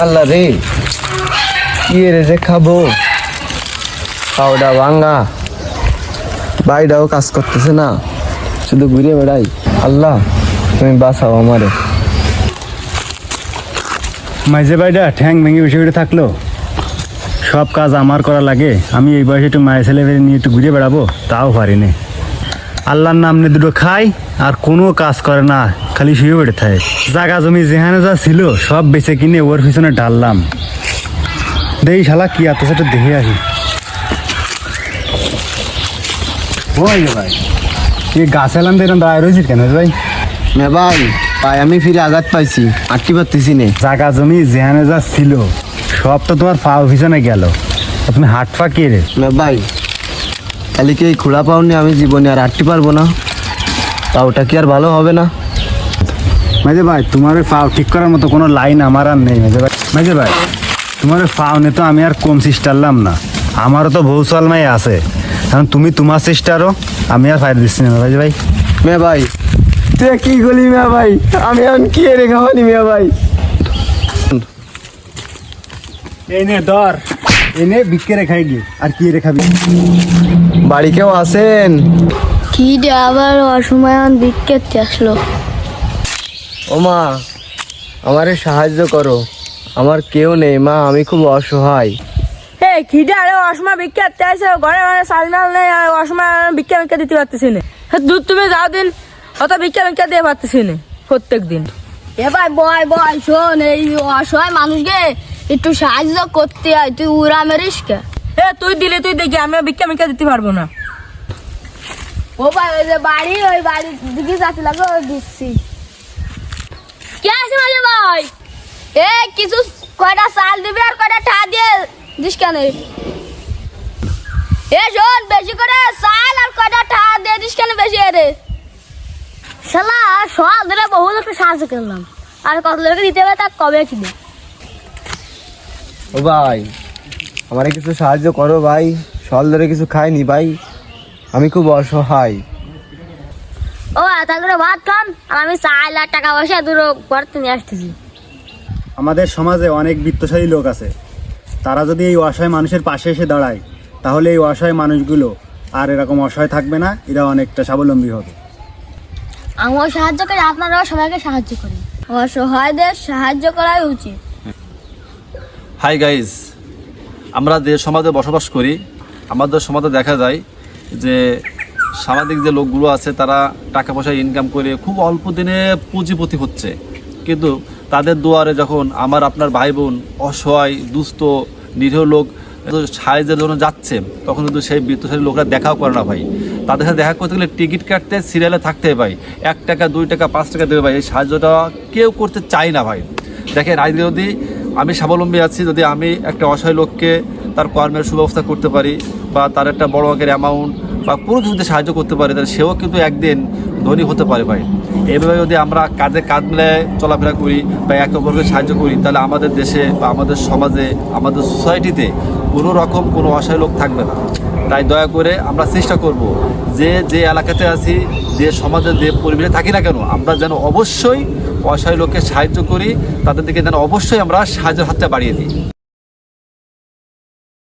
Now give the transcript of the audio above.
আল্লাহ রে। কি রে যে খাব। খাওয়াটা ভাঙ্গা বাইটাও কাজ করতেছে না। শুধু ঘুরে বেড়াই। আল্লাহ, তুমি বাঁচাও আমারে। মাঝে বাইডা ঠ্যাং ভেঙে বসে বসে থাকল। সব কাজ আমার করা লাগে। আমি এই বয়সে একটু মায়ের ছেলে নিয়ে একটু ঘুরে বেড়াবো, তাও পারিনি। আল্লাহর নাম নিয়ে দুটো খাই, আর কোনো কাজ করে না। খালি শুয়ে বেড়ে থাকে। জাগা জমি যেখানে যা ছিল সব বেচে কিনে ওর পিছনে ঢাললাম। দেই শালা কি এত সেটা দেখে আসি ওই ভাই এই গাছ এলাম তো এরকম দাঁড়ায় রয়েছিস কেন ভাই? মে ভাই ভাই আমি ফিরে আঘাত পাইছি আটটি পারতেছি নে। জাগা জমি যেখানে যা ছিল সব তো তোমার পা পিছনে গেল। তুমি হাট পা কে রে? মে ভাই তাহলে কি এই খোলা পাওনি আমি জীবনে আর আটটি পারব না? তা ওটা কি আর ভালো হবে না? মেজে ভাই তোমার ওই পাও ঠিক করার মতো কোনো লাইন আমার আর নেই মেজে ভাই। মেজে ভাই তোমার ওই পাও নিয়ে তো আমি আর কম চেষ্টারলাম না। আমারও তো বহু সালমাই আছে। কারণ তুমি তোমার চেষ্টারও আমি আর ফাইল দিচ্ছি না মেজে ভাই। মে ভাই তুই কি করলি মে ভাই? আমি এখন কি রে খাওয়ানি মে ভাই? এই নে ধর। এই নে বিক্কে রেখাই গিয়ে আর কি রেখাবি বাড়ি কেউ আসেন কি আবার অসময় বিকেট আসলো? ও মা আমারে সাহায্য করো। আমার কেউ নেই মা আমি খুব অসহায়। হে খিদে আরে অসময় ভিক্ষা দিতে আসে ঘরে ঘরে চাল নেই আর অসময় ভিক্ষা ভিক্ষা দিতে পারতেছি না। দুধ তুমি যাও দিন অত ভিক্ষা ভিক্ষা দিয়ে পারতেছি না প্রত্যেক দিন এ ভাই বয় বয় শোন এই অসহায় মানুষকে একটু সাহায্য করতে হয় তুই উড়া মেরিস কে? এ তুই দিলে তুই দেখি আমি ভিক্ষা ভিক্ষা দিতে পারব না। ও ভাই ওই যে বাড়ি ওই বাড়ি দিকে যাতে দিচ্ছি। আছে ভাই। এ, কিছু কয়টা চাল দিবি আর কয়টা ঠা দিয়ে দিস কেন? এ, শোন, বেশি করে চাল আর কয়টা ঠা দিয়ে দিস কেন বেশি শালা সকাল ধরে বহু লোককে সাহায্য করলাম। আর কত লোককে দিতে হবে তা কবে কি দেবে ও ভাই, আমারে কিছু সাহায্য করো ভাই। সল ধরে কিছু খাইনি ভাই। আমি খুব অসহায়। ও তাহলে তোরা ভাত খান আর আমি চাল আর টাকা পয়সা দুটো করতে নিয়ে আসতেছি। আমাদের সমাজে অনেক বিত্তশালী লোক আছে। তারা যদি এই অসহায় মানুষের পাশে এসে দাঁড়ায় তাহলে এই অসহায় মানুষগুলো আর এরকম অসহায় থাকবে না এরা অনেকটা স্বাবলম্বী হবে। আমিও সাহায্য করি আপনারাও সবাইকে সাহায্য করি অসহায়দের সাহায্য করাই উচিত। হাই গাইজ আমরা যে সমাজে বসবাস করি আমাদের সমাজে দেখা যায় যে সামাজিক যে লোকগুলো আছে, তারা টাকা পয়সা ইনকাম করে খুব অল্প দিনে পুঁজিপতি হচ্ছে। কিন্তু তাদের দুয়ারে যখন আমার আপনার ভাই বোন অসহায়, দুস্থ, নিরীহ লোক সাহায্যের জন্য যাচ্ছে, তখন কিন্তু সেই বৃত্তশালী লোকরা দেখাও করে না ভাই। তাদের সাথে দেখা করতে গেলে টিকিট কাটতে সিরিয়ালে থাকতে হয় ভাই। এক টাকা, দুই টাকা, পাঁচ টাকা দেবে ভাই। এই সাহায্যটা কেউ করতে চায় না ভাই। দেখেন আজ যদি আমি স্বাবলম্বী আছি, যদি আমি একটা অসহায় লোককে তার কর্মের সুব্যবস্থা করতে পারি, বা তার একটা বড় আকার অ্যামাউন্ট বা কোনো কিছু যদি সাহায্য করতে পারে, তাহলে সেও কিন্তু একদিন ধনী হতে পারে ভাই। এইভাবে যদি আমরা কাঁধে কাঁধ মিলে চলাফেরা করি বা একে অপরকে সাহায্য করি, তাহলে আমাদের দেশে বা আমাদের সমাজে, আমাদের সোসাইটিতে কোনো রকম কোনো অসহায় লোক থাকবে না। তাই দয়া করে আমরা চেষ্টা করব যে যে এলাকাতে আছি, যে সমাজে, যে পরিবেশে থাকি না কেন, আমরা যেন অবশ্যই অসহায় লোককে সাহায্য করি, তাদের দিকে যেন অবশ্যই আমরা সাহায্যের হাতটা বাড়িয়ে দিই।